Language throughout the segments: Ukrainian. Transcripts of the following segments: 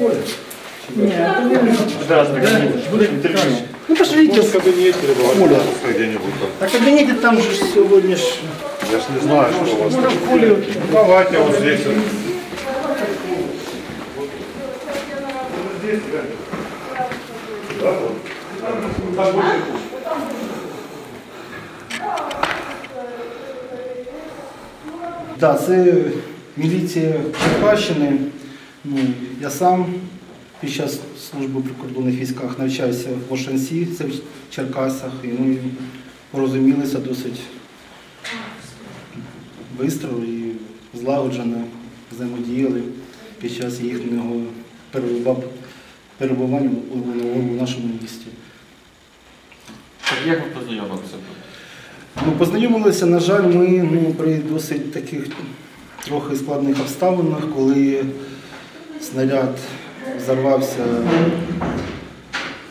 Де вам? Уходить? Ні, це не буде інтерв'ю. Ну пошлите в кабинете, Оля. где-нибудь там. А в кабинете там же ж сьогодні ж. Я ж не знаю, что у вас Може там. в полі. Давайте вот здесь. вот. Так, це міліція Черкащини. Ну, я сам під час служби в прикордонних військах навчався в Ошансі, це в Черкасах, і ми порозумілися досить швидко і злагоджено взаємодіяли під час їхнього перебування у, нашому місті. Так як ви познайомилися? Ну, познайомилися, на жаль, ми ну, при досить таких трохи складних обставинах, коли снаряд взорвався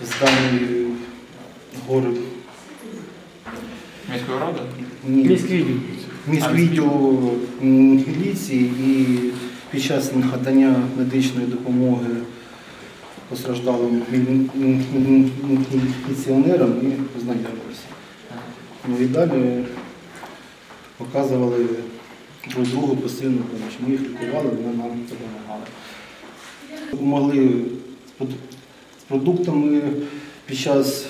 в зданні гори Міської ради? міськвідділу міськвідділу міліції і під час надання медичної допомоги постраждалим міліціонерам ми познайомилися. Ну і далі показували друг другу постійну допомогу. Ми їх лікували, вони нам допомагали. Допомогли з продуктами під час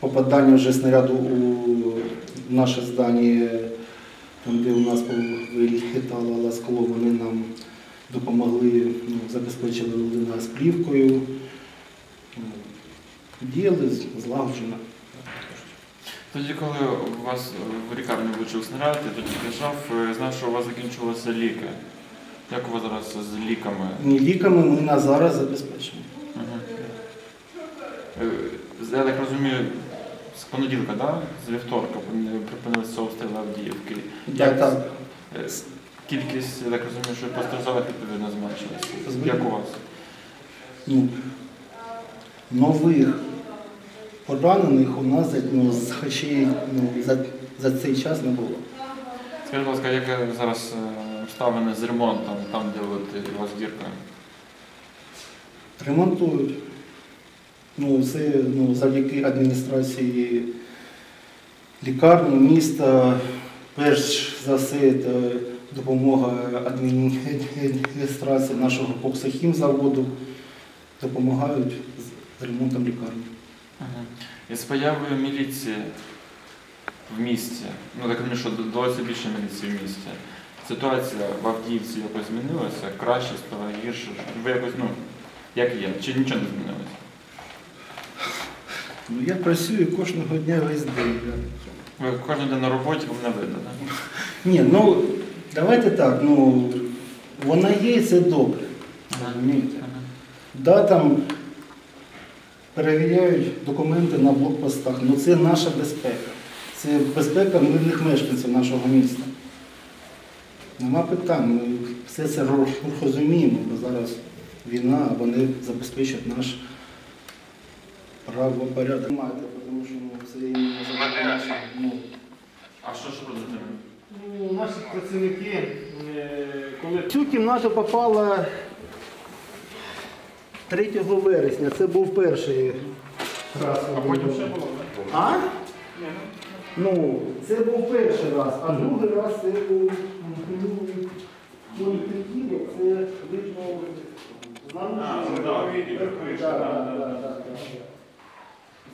попадання вже снаряду у наше здання, там, де у нас вилітало ласкало, вони нам допомогли, ну, забезпечили нас плівкою. Діяли злагоджено. Тоді, коли у вас в лікарні влучив снаряд, я тоді приїжджав, е, знав, що у вас закінчилися ліки. Як у вас зараз з ліками? Ні, ліками ми на зараз забезпечені. Мгм. Е, Я так розумію, з понеділка, да? з вівторка припинилися обстріли Авдіївки. Так, так. е, Кількість, я так розумію, що постраждалих відповідно зменшилася. Як у вас? Ну, нових поранених у нас ну, з ну, за, за цей час не було. Скажіть, будь ласка, як е, зараз обставини з ремонтом, там, де от у вас дірка? Ремонтують. Ну, це ну, завдяки адміністрації лікарні, міста. Перш за все, це допомога адміністрації нашого Поксохімзаводу. Допомагають з- ремонтом лікарні. Мгм. І з появою міліції в місті, ну так розумію, що додалося більше міліції в місті. Ситуація в Авдіївці якось змінилася, краще стала гірше. Ви якось, ну, як є, чи нічого не змінилося? Ну, я працюю кожного дня весь день. Ви кожен день на роботі, вам не видно, так? Ні, ну давайте так, ну вона є, і це добре. Розумієте? Да, там перевіряють документи на блокпостах, але це наша безпека. Це безпека мирних мешканців нашого міста. Нема питань, ми все це розуміємо, бо зараз війна, а вони забезпечать наш правопорядок. Тому що ну, це іменно забезпечення, ну, А що ж робити? Ну, Наші працівники, е, коли в цю кімнату попала 3 вересня, це був перший раз. А потім ще було, так? А? Ну, це був перший раз, а другий раз це був ну, ну, політехіді, це видно знання.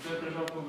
Це прижав до